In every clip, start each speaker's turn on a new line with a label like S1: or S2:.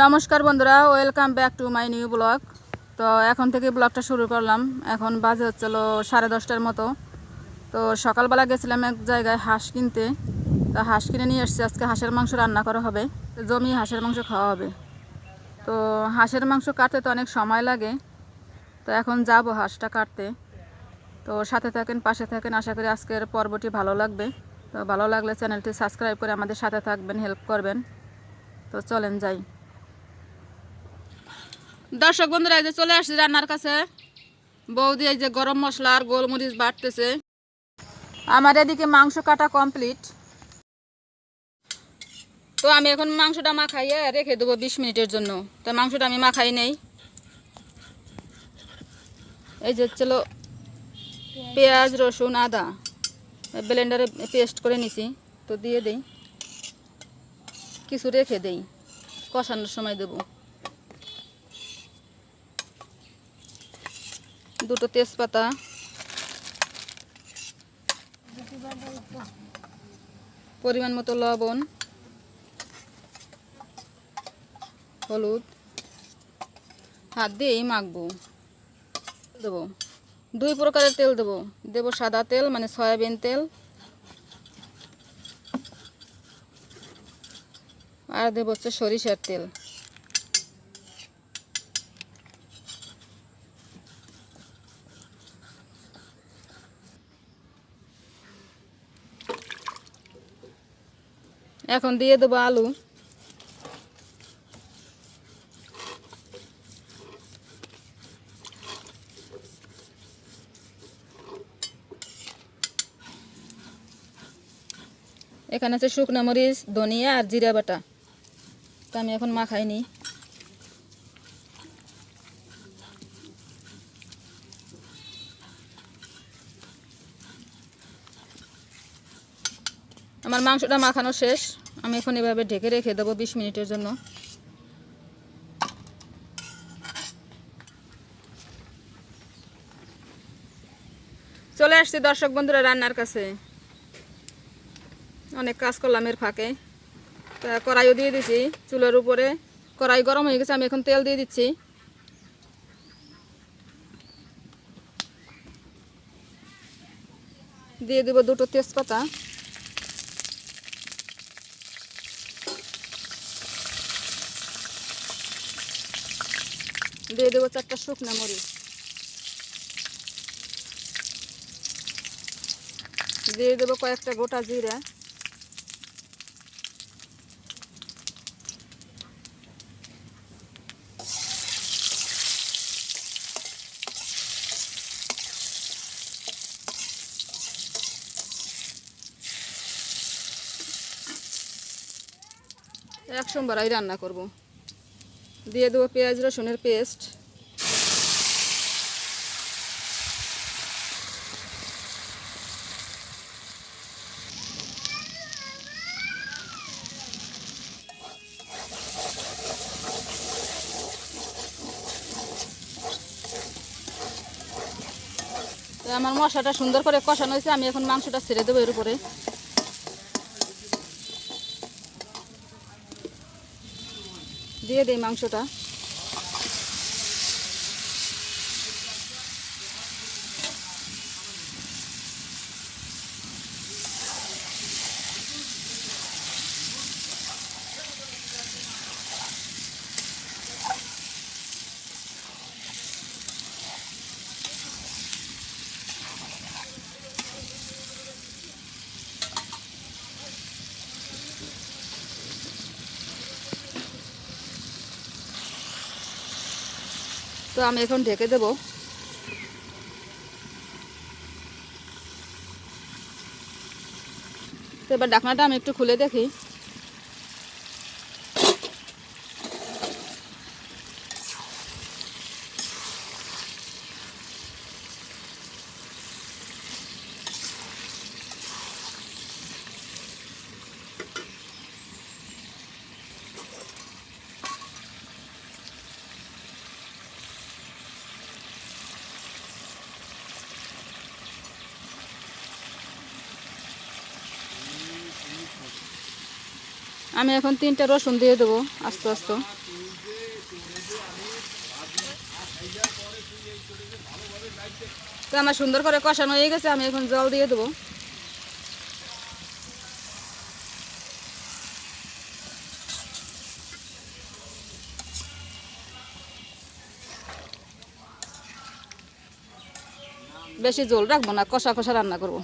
S1: নমস্কার বন্ধুরা, welcome back to my new blog. তো এখন থেকে ব্লগটা শুরু করলাম। এখন বাজে হচ্ছিল সাড়ে দশটার মতো। তো সকালবেলা গেছিলাম এক জায়গায় হাঁস কিনতে। তো হাঁস কিনে নিয়ে এসেছি। আজকে হাঁসের মাংস রান্না করা হবে। জমি হাঁসের মাংস খাওয়া হবে। তো হাঁসের মাংস কাটতে তো অনেক সময় লাগে। তো এখন যাব হাঁসটা কাটতে। তো সাথে থাকেন, পাশে থাকেন। আশা করি আজকের পর্বটি ভালো লাগবে। তো ভালো লাগলে চ্যানেলটি সাবস্ক্রাইব করে আমাদের সাথে থাকবেন, হেল্প করবেন। তো চলেন যাই। দর্শক বন্ধুরা, এই যে চলে আসছি রান্নার কাছে। বৌদি, এই যে গরম মশলা আর গোলমরিচ বাটতেছে আমার এদিকে মাংস কাটা কমপ্লিট। তো আমি এখন মাংসটা মাখাইয়ে রেখে দেবো বিশ মিনিটের জন্য। তো মাংসটা আমি মাখাই নেই। এই যে চলো পেঁয়াজ, রসুন, আদা। ব্লেন্ডারে পেস্ট করে নিছি। তো দিয়ে দেই। কিছু রেখে দেই। কষানোর সময় দেবো। দুটো তেজপাতা। পরিমাণ মতো লবণ। হলুদ। হাত দিয়েই মাখবো। দেবো। দুই প্রকারের তেল দেবো। দেবো সাদা তেল মানে সয়াবিন তেল। আর দেবো হচ্ছে সরিষার তেল। এখন দিয়ে দেবো আলু। এখানে আছে শুকনো মরিচ, ধনিয়া আর জিরা বাটা। তো আমি এখন মাখাইনি আমার মাংসটা মাখানো শেষ। আমি এখন এভাবে ঢেকে রেখে দেবো বিশ মিনিটের জন্য। চলে আসছি দর্শক বন্ধুরা রান্নার কাছে। অনেক কাজ করলাম এর ফাঁকে। তা কড়াইও দিয়ে দিছি চুলের উপরে। কড়াই গরম হয়ে গেছে, আমি এখন তেল দিয়ে দিচ্ছি। দিয়ে দেবো দুটো তেজপাতা। দিয়ে দেবো চারটা শুকনা মরিচ। দিয়ে দেবো কয়েকটা গোটা জিরা। এক সোমবার রান্না করব। দিয়ে দেবো পেঁয়াজ, রসুনের পেস্ট। আমার মশলাটা সুন্দর করে কষানো হয়েছে, আমি এখন মাংসটা ছেড়ে দেবো এর উপরে। দিয়ে দিই মাংসটা। আমি এখন ঢেকে দেব। তো এবার ডাকনাটা আমি একটু খুলে দেখি। আমি এখন তিনটা রসুন দিয়ে দেবো আস্তে আস্তে। তো আমার সুন্দর করে কষানো হয়ে গেছে, আমি এখন জল দিয়ে দেবো। বেশি জল রাখব না, কষা কষা রান্না করব।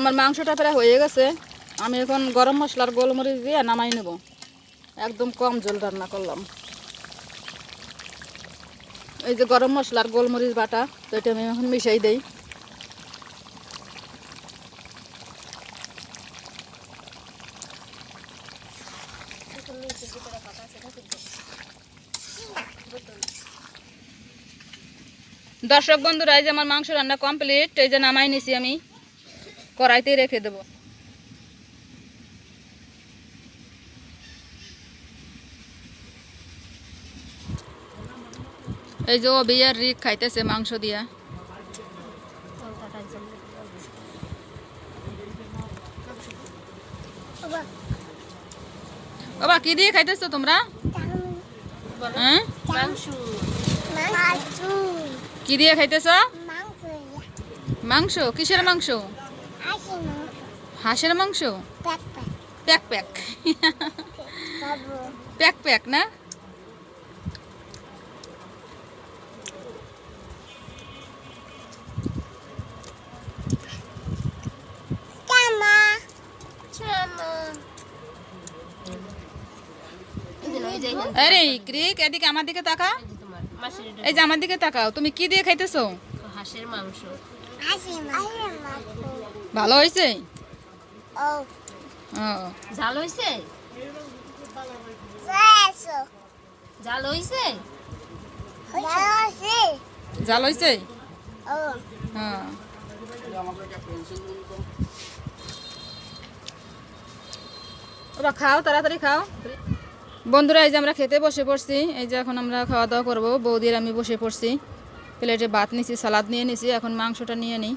S1: আমার মাংসটা প্রায় হয়ে গেছে। আমি এখন গরম মশলার গোলমরিচ দিয়ে নামাই নেব। একদম কম জল রান্না করলাম। এই যে গরম মশলার গোলমরিচ বাটা তো এটা আমি এখন মিশাই দেই। দর্শক বন্ধুরা, এই যে আমার মাংস রান্না কমপ্লিট, এই যে নামাই নিছি আমি। কড়াইতেই রেখে দেবো। এই যে বিয়ার রিক খাইতেছে মাংস দিয়া। বাবা কি দিয়ে খাইতেছো তোমরা? হ্যাঁ? কি দিয়ে খাইতেছ?
S2: মাংস?
S1: কিসের মাংস? হাঁসের মাংস?
S2: প্যাক প্যাক।
S1: প্যাক প্যাক। না?
S2: চামা। চামা।
S1: আরে ক্রিক এদিকে আমার দিকে তাকা এই যে আমার দিকে তাকাও। তুমি কি দিয়ে খাইতেছো?
S3: হাঁসের মাংস।
S1: ভালো হয়েছে?
S2: ও।
S1: ও।
S3: জাল হইছে? জাল
S2: হয়েছে।
S1: জাল হয়েছে। হ্যাঁ ওবা খাও তাড়াতাড়ি খাও। বন্ধুরা এই যে আমরা খেতে বসে পড়ছি। এই যে এখন আমরা খাওয়া দাওয়া করব। বৌদির আমি বসে পড়ছি। প্লেটে ভাত নিছি সালাদ নিয়ে নিছি। এখন মাংসটা নিয়ে নিই।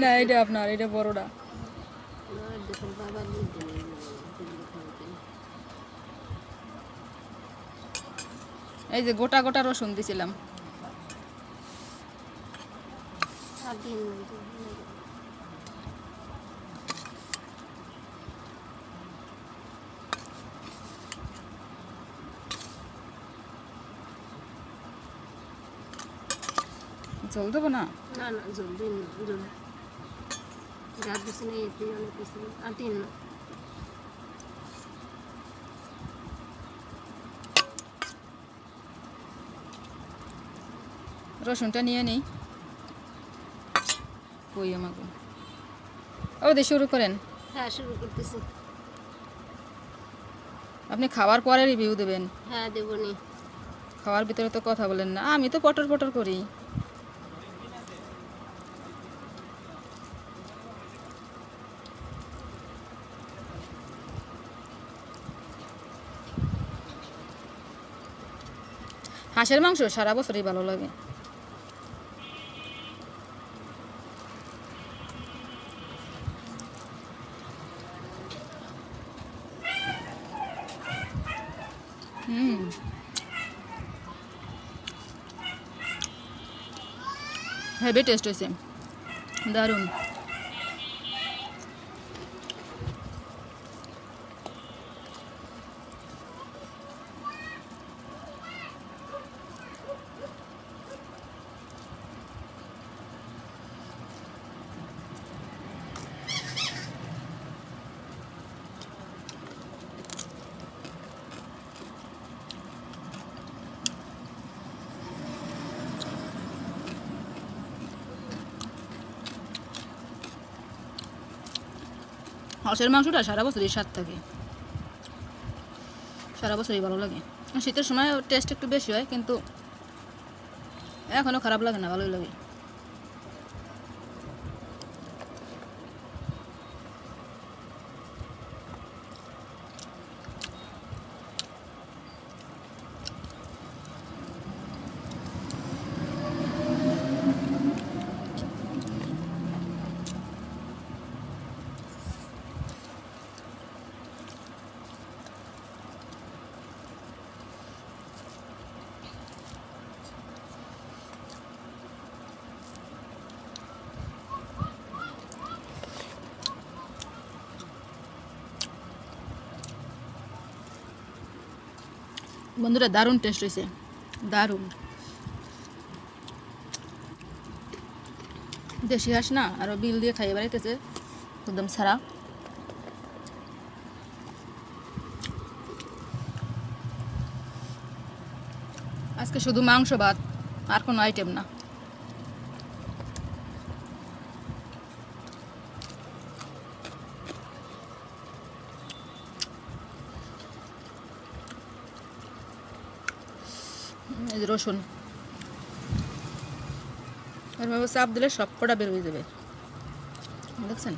S1: না, এটা আপনার, এটা বড়টা। এই যে গোটা গোটা রসুন দিছিলাম। জল দেবো না?
S3: না না, জল দিন জল যা দিছি না এতে অনেক কিছু আর দিন না
S1: রসুনটা নিয়ে নিই কই আমাকে ও দিয়ে শুরু করেন
S3: হ্যাঁ শুরু করতেছি
S1: আপনি খাওয়ার পরে রিভিউ দেবেন।
S3: হ্যাঁ দেবনি
S1: খাওয়ার ভিতরে তো কথা বলেন না। আমি তো পটর পটর করি। হাঁসের মাংস সারা বছরই ভালো লাগে। হেভি টেস্ট হয়েছে। দারুণ। হাঁসের মাংসটা সারা বছরই স্বাদ থাকে। সারা বছরই ভালো লাগে। শীতের সময় টেস্ট একটু বেশি হয়, কিন্তু এখনও খারাপ লাগে না, ভালোই লাগে। বন্ধুরা, দারুণ টেস্ট হয়েছে দারুণ। দেশি হাঁস না আরও বিল দিয়ে খাইয়ে বেড়াইতেছে, একদম ছাড়া। আজকে শুধু মাংস, ভাত, আর কোনো আইটেম না। এই রসুন। এরভাবে চাপ দিলে সবকটা বের হয়ে যাবে। দেখছেন?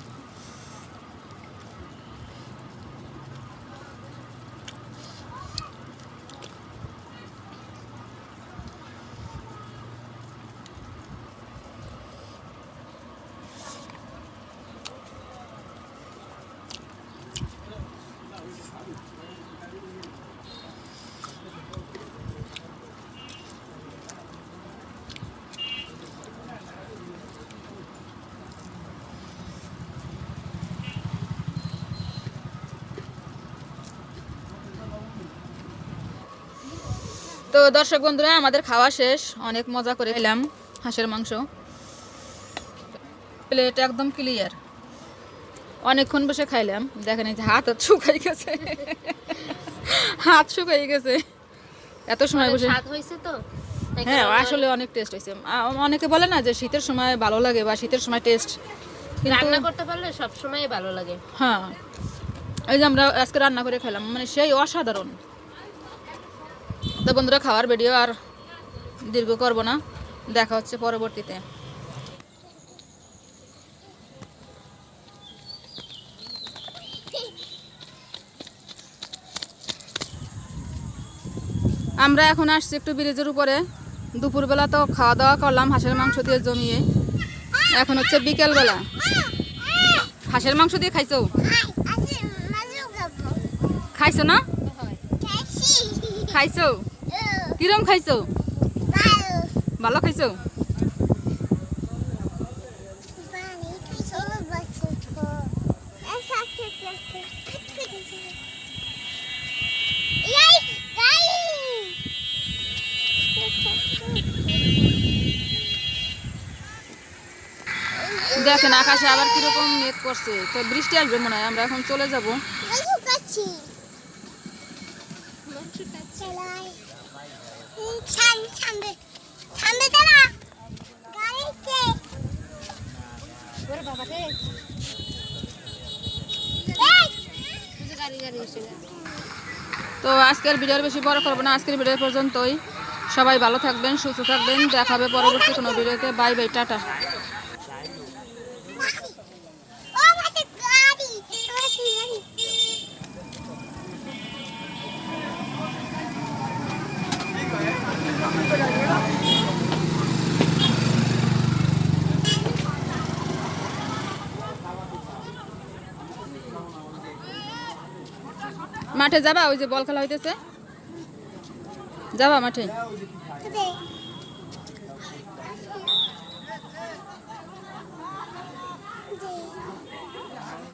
S1: তো দর্শক বন্ধুরা আমাদের খাওয়া শেষ। অনেক মজা করে এলাম হাঁসের মাংস। প্লেট একদম ক্লিয়ার অনেকক্ষণ বসে খাইলাম। দেখেন এই যে হাত শুকাই গেছে। হাত শুকাই গেছে। এত সময় বসে
S3: হয়েছে তো।
S1: হ্যাঁ আসলে অনেক টেস্ট হয়েছে। অনেকে বলে না যে শীতের সময় ভালো লাগে বা শীতের সময় টেস্ট
S3: রান্না করতে পারলে সব সময় ভালো লাগে।
S1: হ্যাঁ। এই যে আমরা আজকে রান্না করে খেলাম। মানে সেই অসাধারণ। তো বন্ধুরা খাওয়ার ভিডিও আর দীর্ঘ করব না। দেখা হচ্ছে পরবর্তীতে। আমরা এখন আসছি একটু ব্রিজের উপরে। দুপুরবেলা তো খাওয়া দাওয়া করলাম হাঁসের মাংস দিয়ে জমিয়ে। এখন হচ্ছে বিকেলবেলা। হাঁসের মাংস দিয়ে খাইছো? খাইছো না? খাইছো? কিরম খাইছো? ভালো খাইছো? দেখেন আকাশে আবার কীরকম মেঘ করছে। তো বৃষ্টি আসবে মনে হয়, আমরা এখন চলে যাব। তো আজকের ভিডিওর বেশি বড় করব না। আজকের ভিডিও পর্যন্তই। সবাই ভালো থাকবেন, সুস্থ থাকবেন। দেখাবে পরবর্তী কোনো ভিডিওতে। বাই বাই, টাটা। মাঠে যাবা? ওই যে বল খেলা হইতেছে। যাবা মাঠে?